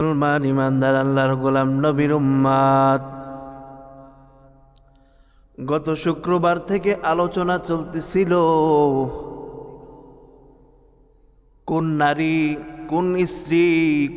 মুসলমান ইমানদার আল্লাহর গোলাম নবীর উম্মাদ। গত শুক্রবার থেকে আলোচনা চলতেছিল, কোন নারী, কোন স্ত্রী,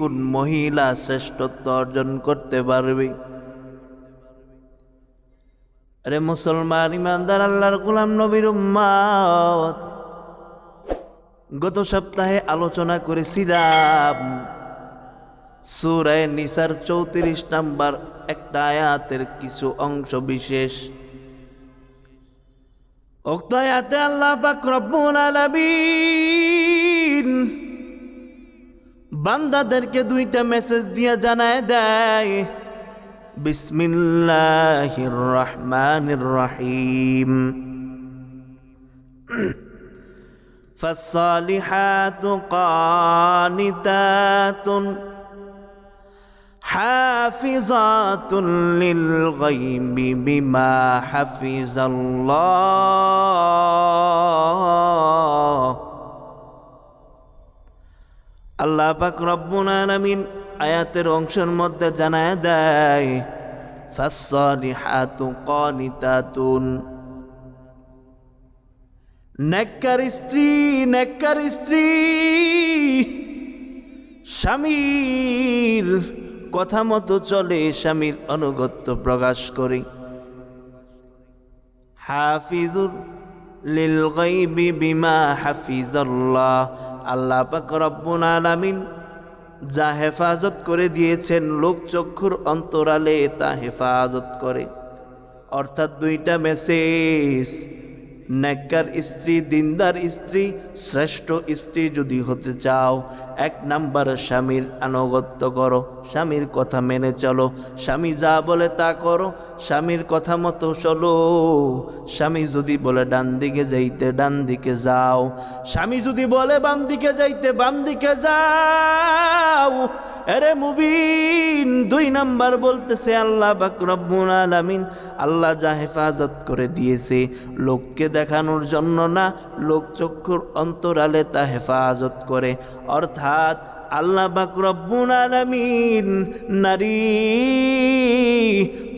কোন মহিলা শ্রেষ্ঠত্ব অর্জন করতে পারবে? আরে মুসলমান ইমানদার আল্লাহর গোলাম নবীর উম্মাদ, গত সপ্তাহে আলোচনা করেছিলাম সুরায় নিসার চৌত্রিশ নাম্বার একটা আয়াতের কিছু অংশ বিশেষ উক্ত আয়াতে আল্লাহ পাক রব্বুল আলামিন বান্দাদেরকে দুইটা মেসেজ দিয়ে জানায় দেয় বিসমিল্লাহির রহমানির রহিম فالصالحات قانتات حافظات للغيب بما حفظ الله আল্লাহ পাক রব্বুল আলামিন আয়াতের অংশের মধ্যে জানায় দেয় ফাসসালিহাতু কানিতাতুন নেককার স্ত্রী নেককার স্ত্রী স্বামীর কথা মতো চলে স্বামীর অনুগত্য প্রকাশ করে। হাফিজুর লিল গাইবি বিমা হাফিজাল্লাহ। আল্লাহ পাক রব্বুল আলামিন যা হেফাজত করে দিয়েছেন লোকচক্ষুর অন্তরালে তা হেফাজত করে। অর্থাৎ দুইটা মেসেজ নেককার স্ত্রী, দিনদার স্ত্রী, শ্রেষ্ঠ স্ত্রী যদি হতে চাও, এক নাম্বার স্বামীর আনুগত্য করো, স্বামীর কথা মেনে চলো, স্বামী যা বলে তা করো, স্বামীর কথা মতো চলো। স্বামী যদি বলে ডান দিকে যাইতে ডান দিকে যাও, স্বামী যদি বলে বাম দিকে যাইতে বাম দিকে যাও আরে মুবিন, দুই নাম্বার বলতেছে, আল্লাহ বাকরব্বুল আলামিন, আল্লাহ যা হেফাজত করে দিয়েছে, লোককে দেখানোর জন্য না লোক চক্ষুর অন্তরালে তা হেফাজত করে। অর্থাৎ আল্লাহ বাকরব্বুল নারী,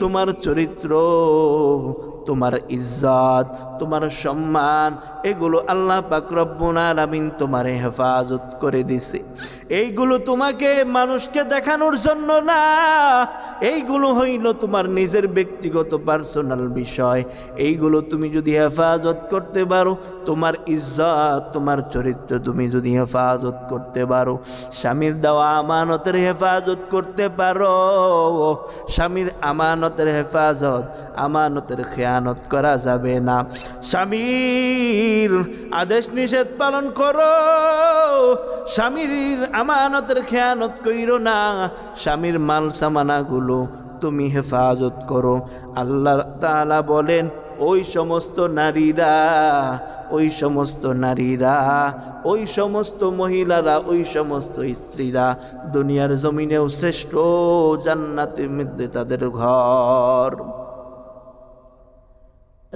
তোমার চরিত্র, তোমার ইজ্জত, তোমার সম্মান এগুলো আল্লাহ পাক রব্বুল আলামিন তোমার হেফাজত করে দিছে। এইগুলো তোমাকে মানুষকে দেখানোর জন্য না, এইগুলো হইল তোমার নিজের ব্যক্তিগত পার্সোনাল বিষয়। এইগুলো তুমি যদি হেফাজত করতে পারো, তোমার ইজ্জত, তোমার চরিত্র তুমি যদি হেফাজত করতে পারো, স্বামীর দেওয়া আমানতের হেফাজত করতে পারো, স্বামীর আমানতের হেফাজত, আমানতের খেয়ানত করা যাবে না। স্বামীর আদেশ নিষেধ পালন করো। স্বামীর আমানতের খেয়ানত কইর না। স্বামীর মাল সামানাগুলো তুমি হেফাজত করো। আল্লাহ তাআলা বলেন, ওই সমস্ত নারীরা, ওই সমস্ত নারীরা, ওই সমস্ত মহিলারা, ওই সমস্ত স্ত্রীরা দুনিয়ার জমিনেও শ্রেষ্ঠ জান্নাতের মধ্যে তাদের ঘর।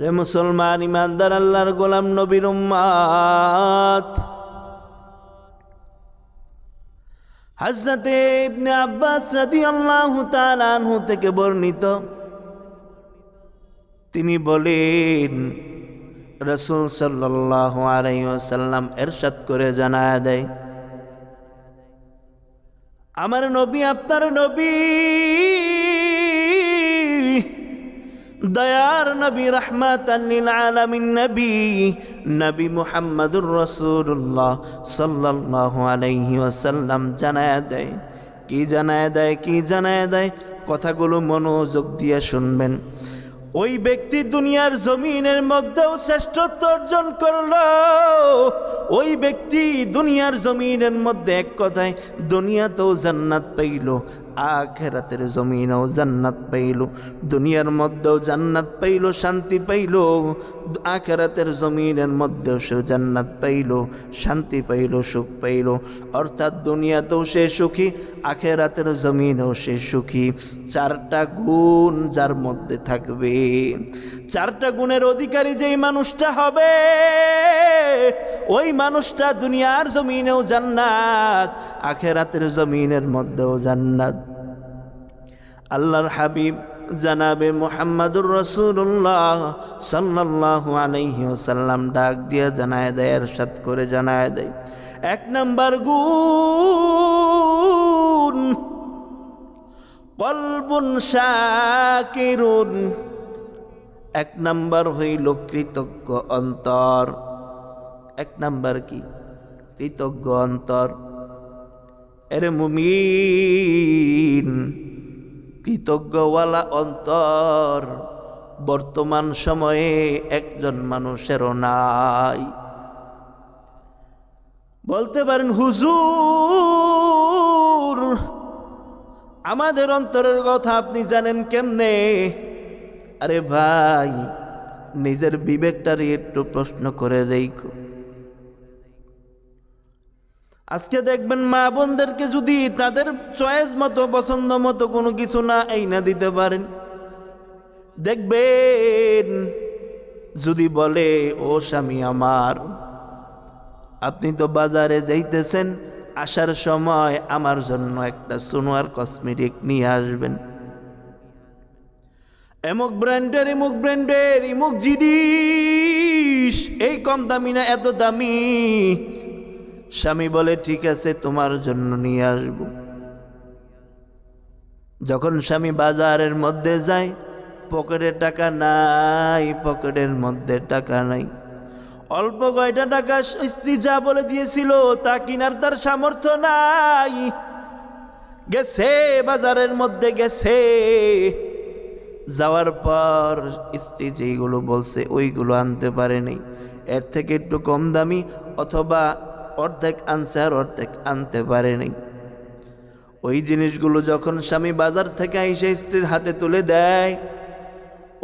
রে মুসলমান ইমানদার আল্লাহর গোলাম নবীর উম্মাত। হজরতে ইবনে আব্বাস রাদিয়াল্লাহু তাআলা আনহু থেকে বর্ণিত, তিনি বলেন, রসুল সাল্লাল্লাহু আলাইহি ওয়াসাল্লাম এরশাদ করে জানায় দেয়, আমার নবী আপনার নবী। দয়ার নবী রহমাত আলামিন নবী নবী মুহাম্মদুর রসুল্লাহ সাল্লাল্লাহু আলাইহি ওয়াসাল্লাম জানায় দেয়। কি জানায় দেয়, কি জানায় দেয়? কথাগুলো মনোযোগ দিয়ে শুনবেন। ওই ব্যক্তি দুনিয়ার জমিনের মধ্যেও শ্রেষ্ঠত্ব অর্জন করল। ওই ব্যক্তি দুনিয়ার জমিনের মধ্যে এক কথায় দুনিয়াতেও জান্নাত পাইল, আখেরাতের জমিনেও জান্নাত পাইল, দুনিয়ার মধ্যেও জান্নাত পাইল, শান্তি পাইল, আখেরাতের জমিনের মধ্যেও সে জান্নাত পাইল, শান্তি পাইল, সুখ পাইল। অর্থাৎ দুনিয়াতেও সে সুখী, আখেরাতের জমিনেও সে সুখী। চারটা গুণ যার মধ্যে থাকবে। চারটা গুণের অধিকারী যেই মানুষটা হবে, ওই মানুষটা দুনিয়ার জমিনেও জান্নাত, আখেরাতের জমিনের মধ্যেও জান্নাত। আল্লাহর হাবিব জানাবে মোহাম্মদুর রসুল্লাহ সাল্লাহ ওসাল্লাম ডাক দিয়ে জানায় দেয়, এরশাদ করে জানায় দেয়। এক নাম্বার গুণ, কলবুন শাকিরুন। এক নম্বর হইল কৃতজ্ঞ অন্তর। এক নাম্বার কি? কৃতজ্ঞ অন্তর। এরে মুমিন, কৃতজ্ঞওয়ালা অন্তর, বর্তমান সময়ে একজন মানুষেরও নাই। বলতে পারেন, হুজুর, আমাদের অন্তরের কথা আপনি জানেন কেমনে? আরে ভাই, নিজের বিবেকটারই একটু প্রশ্ন করে দেখো। আজকে দেখবেন মা বোনদেরকে যদি তাদের চয়েস মতো, পছন্দ মতো কোনো কিছু না এই না দিতে পারেন। দেখবেন যদি বলে, ও স্বামী আমার, আপনি তো বাজারে যাইতেছেন, আসার সময় আমার জন্য একটা সোনোয়ার কসমেটিক নিয়ে আসবেন। এমুক ব্র্যান্ডের এমুক ব্র্যান্ডের ইমুক জিনিস, এই কম দামি না, এত দামি। স্বামী বলে, ঠিক আছে, তোমার জন্য নিয়ে আসব। যখন স্বামী বাজারের মধ্যে যায়, পকেটে টাকা নাই, পকেটের মধ্যে টাকা নাই। অল্প কয়টা টাকা স্ত্রী যা বলে দিয়েছিল, তা কিনার তার সামর্থ্য নাই। গেছে, বাজারের মধ্যে গেছে। যাওয়ার পর স্ত্রী যেইগুলো বলছে, ওইগুলো আনতে পারেনি। এর থেকে একটু কম দামি অথবা অর্ধেক আনছে আর অর্ধেক আনতে পারেনি। ওই জিনিসগুলো যখন স্বামী বাজার থেকে এসে স্ত্রীর হাতে তুলে দেয়,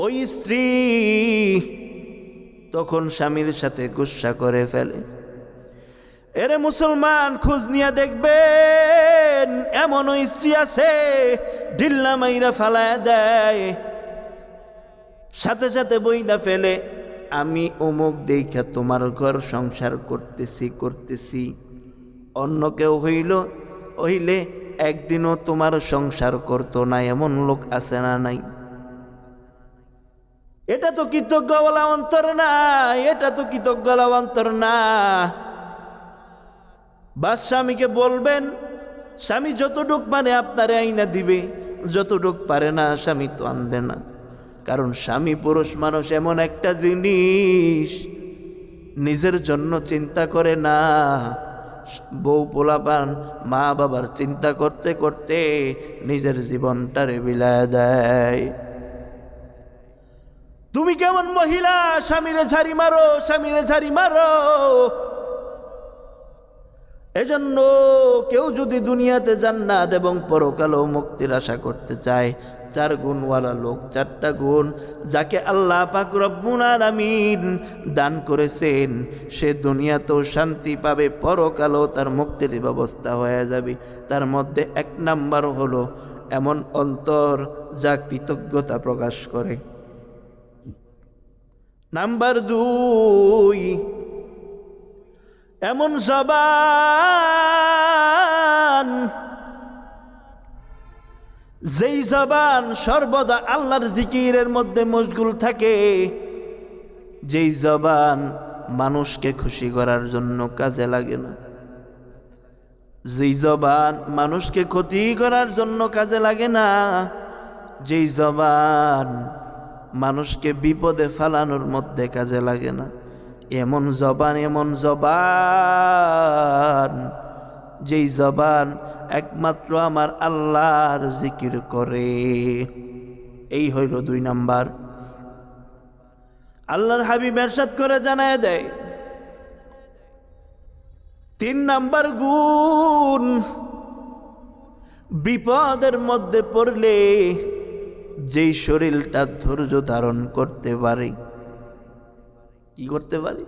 ওই স্ত্রী তখন স্বামীর সাথে গুসা করে ফেলে। এরে মুসলমান, খোঁজ নিয়ে দেখবেন এমনও স্ত্রী আছে, ঢিল্লা মাইরা ফালায় দেয়, সাথে সাথে বইটা ফেলে। আমি অমুক দেখা তোমার ঘর সংসার করতেছি করতেছি। অন্য কেউ হইল, হইলে একদিনও তোমার সংসার করতো না, এমন লোক আছে না নাই। এটা তো কৃতজ্ঞওয়ালা অন্তর না, এটা তো কৃতজ্ঞওয়ালা অন্তর না। বা স্বামীকে বলবেন, স্বামী যতটুক মানে আপনারে আইনা দিবে, যতটুক পারে না স্বামী তো আনবে না। কারণ স্বামী পুরুষ মানুষ এমন একটা জিনিস, নিজের জন্য চিন্তা করে না। বউ পোলাপান, মা বাবার চিন্তা করতে করতে নিজের জীবনটারে বিলায় দেয়। তুমি কেমন মহিলা, স্বামীরে ঝাড়ি মারো, স্বামীরে ঝাড়ি মারো। এজন্য কেউ যদি দুনিয়াতে জান্নাত এবং পরকালও মুক্তির আশা করতে চায় চার গুণওয়ালা লোক, চারটা গুণ যাকে আল্লাহ পাক রব্বুল আলামিন দান করেছেন, সে দুনিয়াতেও শান্তি পাবে, পরকালও তার মুক্তির ব্যবস্থা হয়ে যাবে। তার মধ্যে এক নাম্বার হলো এমন অন্তর যা কৃতজ্ঞতা প্রকাশ করে। নাম্বার দুই, এমন জবান যেই জবান সর্বদা আল্লাহর জিকিরের মধ্যে মশগুল থাকে, যেই জবান মানুষকে খুশি করার জন্য কাজে লাগে না। যেই জবান মানুষকে ক্ষতি করার জন্য কাজে লাগে না, যেই জবান মানুষকে বিপদে ফালানোর মধ্যে কাজে লাগে না। এমন জবান এমন জবান যেই জবান একমাত্র আমার আল্লাহর জিকির করে। এই হইল দুই নাম্বার। আল্লাহর হাবিব এরশাদ করে জানায় দেয়, তিন নাম্বার গুণ, বিপদের মধ্যে পড়লে যেই শরীরটা ধৈর্য ধারণ করতে পারে। কি করতে পারে?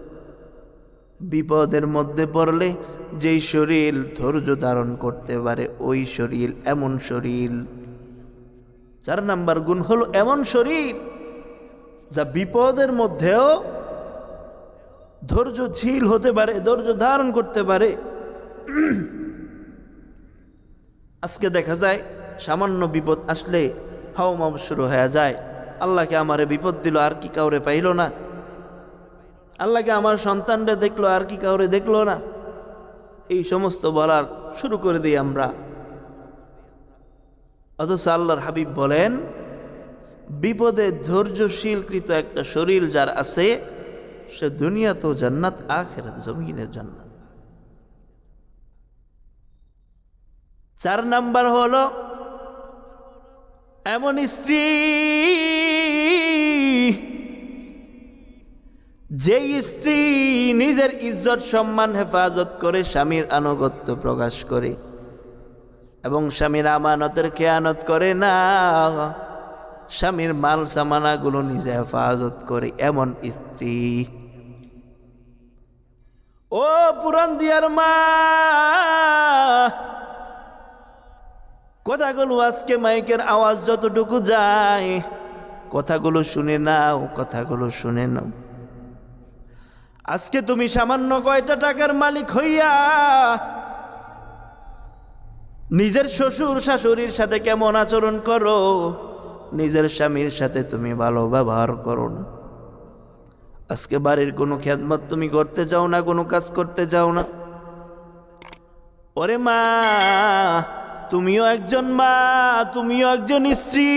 বিপদের মধ্যে পড়লে যেই শরীর ধৈর্য ধারণ করতে পারে, ওই শরীর, এমন শরীর। চার নাম্বার গুণ হলো এমন শরীর যা বিপদের মধ্যেও ধৈর্যশীল হতে পারে, ধৈর্য ধারণ করতে পারে। আজকে দেখা যায়, সামান্য বিপদ আসলে হাওমাম শুরু হয়ে যায়। আল্লাহকে আমারে বিপদ দিল, আর কি কাউরে পাইল না। আল্লাহকে আমার সন্তানরা দেখল, আর কি কাউরে দেখল না? এই সমস্ত বলার শুরু করে দিই আমরা। অথচ আল্লাহর হাবিব বলেন, বিপদে ধৈর্যশীলকৃত একটা শরীর যার আছে, সে দুনিয়া তো জান্নাত, আখেরাত জমিনের জান্নাত। চার নাম্বার হলো, এমন স্ত্রী যেই স্ত্রী নিজের ইজ্জত, সম্মান, হেফাজত করে স্বামীর আনুগত্য প্রকাশ করে এবং স্বামীর আমানতের খেয়ানত করে না, স্বামীর মাল সামানাগুলো নিজে হেফাজত করে এমন স্ত্রী। ও পুরান দিয়ার মা, কথাগুলো আজকে মাইকের আওয়াজ যতটুকু যায়, কথাগুলো শুনে নাও, কথাগুলো শুনে নাও। আজকে তুমি সামান্য কয়টা টাকার মালিক হইয়া নিজের শ্বশুর শাশুড়ির সাথে কেমন আচরণ করো? নিজের স্বামীর সাথে তুমি ভালো ব্যবহার করো না। আজকে বাড়ির কোনো খেদমত তুমি করতে যাও না, কোনো কাজ করতে যাও না? ওরে মা, তুমিও একজন মা, তুমিও একজন স্ত্রী।